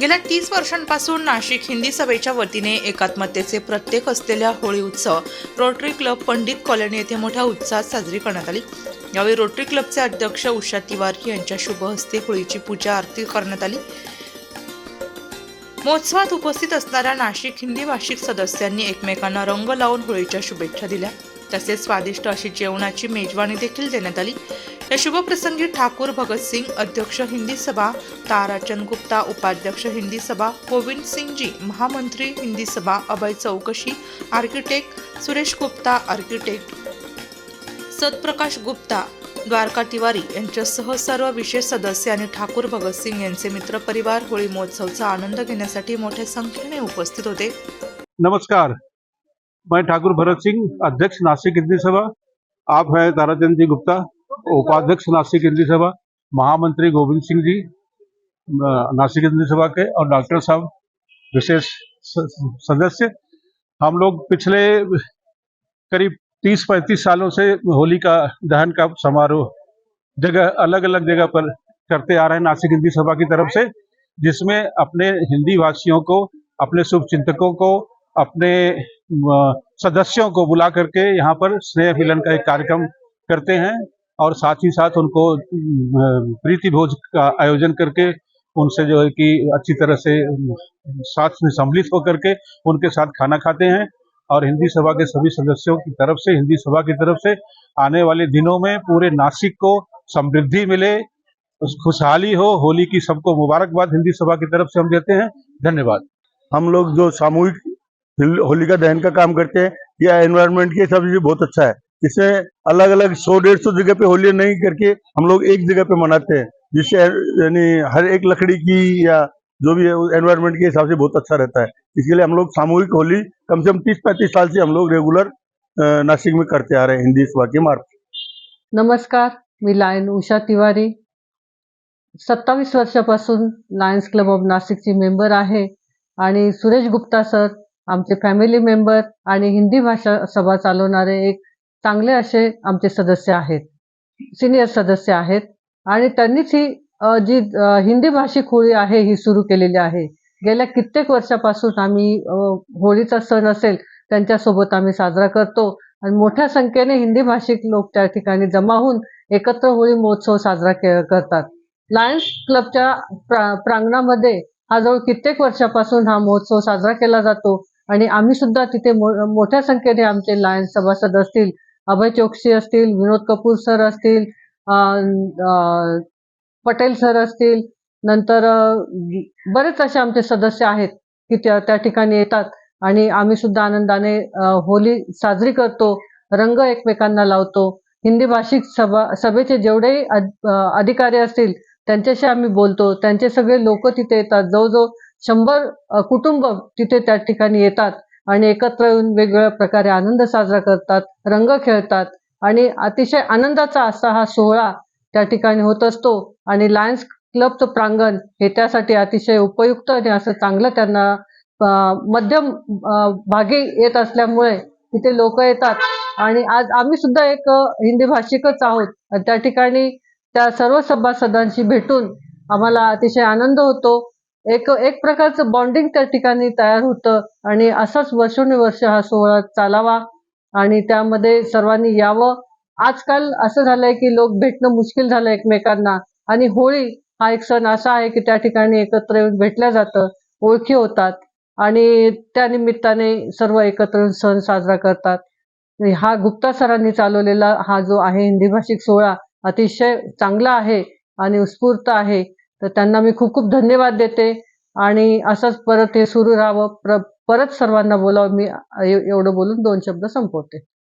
गेल्या तीस वर्षांपासून नाशिक हिंदी सभेच्या वतीने एकात्मतेचे प्रत्येक असलेल्या होळी उत्सव रोटरी क्लब पंडित कॉलनी येथे मोठ्या उत्साहात साजरी करण्यात आली. यावेळी रोटरी क्लबचे अध्यक्ष उषा तिवारी यांच्या शुभ हस्ते होळीची पूजा आरती करण्यात आली. महोत्सवात उपस्थित असणाऱ्या नाशिक हिंदी भाषिक सदस्यांनी एकमेकांना रंग लावून होळीच्या शुभेच्छा दिल्या. तसेच स्वादिष्ट अशी जेवणाची मेजवानी देखील देण्यात आली. या शुभप्रसंगी ठाकूर भगतसिंग अध्यक्ष हिंदी सभा ताराचंद गुप्ता उपाध्यक्ष हिंदी सभा गोविंद सिंगजी महामंत्री हिंदी सभा अभय चौकशी आर्किटेक्ट सुरेश गुप्ता आर्किटेक्ट सतप्रकाश गुप्ता द्वारका तिवारी यांच्यासह सर्व विशेष सदस्य आणि ठाकूर भगतसिंग यांचे मित्रपरिवार होळी महोत्सवचा आनंद घेण्यासाठी मोठ्या संख्येने उपस्थित होते. नमस्कार. मैं ठाकुर भरत सिंह, अध्यक्ष नासिक हिंदी सभा। आप हैं ताराचंद जी गुप्ता, उपाध्यक्ष नासिक हिंदी सभा, महामंत्री गोविंद सिंह जी नासिक हिंदी सभा के और डॉक्टर साहब, विशेष सदस्य। हम लोग पिछले करीब तीस पैंतीस सालों से होली का दहन का समारोह जगह अलग अलग जगह पर करते आ रहे हैं नासिक हिंदी सभा की तरफ़ से, जिसमें अपने हिंदी भाषियों को, अपने शुभ चिंतकों को अपने सदस्यों को बुला करके यहाँ पर स्नेह मिलन का एक कार्यक्रम करते हैं और साथ ही साथ उनको प्रीति भोज का आयोजन करके, उनसे जो है कि अच्छी तरह से, साथ में सम्मिलित होकर के उनके साथ खाना खाते हैं और हिंदी सभा के सभी सदस्यों की तरफ़ से, हिंदी सभा की तरफ़ से आने वाले दिनों में पूरे नासिक को समृद्धि मिले, खुशहाली हो, होली की सबको मुबारकबाद हिंदी सभा की तरफ़ से हम देते हैं। धन्यवाद। हम लोग जो सामूहिक होलिका दहन का काम करते हैं। यह एनवायरनमेंट के हिसाब से बहुत अच्छा है। इसमें अलग अलग सौ, डेढ़ सौ जगह पे होली नहीं करके हम लोग एक जगह पे मनाते हैं, जिससे यानी हर एक लकड़ी की या जो भी है एनवायरनमेंट के हिसाब से बहुत अच्छा रहता है। इसके लिए हम लोग सामूहिक होली कम से कम तीस, पैंतीस साल से हम लोग रेगुलर नासिक में करते आ रहे हैं, हिंदी सभा के मार्फत। नमस्कार, मी लायन उषा तिवारी। सत्तावीस वर्षापासून लायन्स क्लब ऑफ़ नाशिकची मेंबर आहे आणि सुरेश गुप्ता सर आमचे फॅमिली मेंबर आणि हिंदी भाषा सभा चालवणारे एक चांगले असे आमचे सदस्य आहेत. सिनियर सदस्य आहेत. आणि त्यांनीच ही जी हिंदी भाषिक होळी आहे ही सुरू केलेली आहे. गेल्या कित्येक वर्षापासून आम्ही होळीचा सण असेल त्यांच्यासोबत आम्ही साजरा करतो. आणि मोठ्या संख्येने हिंदी भाषिक लोक त्या ठिकाणी जमा होऊन एकत्र होळी महोत्सव साजरा के करतात. लायन्स क्लबच्या प्रा प्रांगणामध्ये हा जवळ कित्येक वर्षापासून हा महोत्सव साजरा केला जातो. आणि आम्ही सुद्धा तिथे मो- मोठ्या संख्येने आमचे लायन्स सभासद असतील अभय चोक्सी असतील विनोद कपूर सर असतील पटेल सर असतील नंतर बरेच असे आमचे सदस्य आहेत की त्या त्या ठिकाणी येतात. आणि आम्ही सुद्धा आनंदाने होली साजरी करतो रंग एकमेकांना लावतो. हिंदी भाषिक सभा सभेचे जेवढेही अधिकारी असतील त्यांच्याशी आम्ही बोलतो. त्यांचे सगळे लोक तिथे येतात. जवळजवळ शंभर कुटुंब तिथे त्या ठिकाणी येतात आणि एकत्र येऊन वेगवेगळ्या प्रकारे आनंद साजरा करतात रंग खेळतात आणि अतिशय आनंदाचा असा हा सोहळा त्या ठिकाणी होत असतो आणि लायन्स क्लबचं प्रांगण हे त्यासाठी अतिशय उपयुक्त आणि असं चांगलं त्यांना मध्यम भागी येत असल्यामुळे तिथे लोक येतात आणि आज आम्ही सुद्धा एक हिंदी भाषिकच आहोत. त्या ठिकाणी त्या सर्व सभासदांशी भेटून आम्हाला अतिशय आनंद होतो एक एक प्रकारचं बॉन्डिंग त्या ठिकाणी तयार होतं आणि असाच वर्षानुवर्ष हा सोहळा चालावा आणि त्यामध्ये सर्वांनी यावं. आजकाल असं झालंय की लोक भेटणं मुश्किल झालं एकमेकांना आणि होळी हा एक सण असा आहे की त्या ठिकाणी एकत्र येऊन भेटल्या जातं ओळखी होतात आणि त्या निमित्ताने सर्व एकत्र येऊन सण साजरा करतात. हा गुप्ता सरांनी चालवलेला हा जो आहे हिंदी भाषिक सोहळा अतिशय चांगला आहे आणि उत्स्फूर्त आहे. तर त्यांना मी खूप खूप धन्यवाद देते. आणि असंच परत हे सुरू राहावं. प्र परत सर्वांना बोलावं. मी एवढं बोलून दोन शब्द संपवते.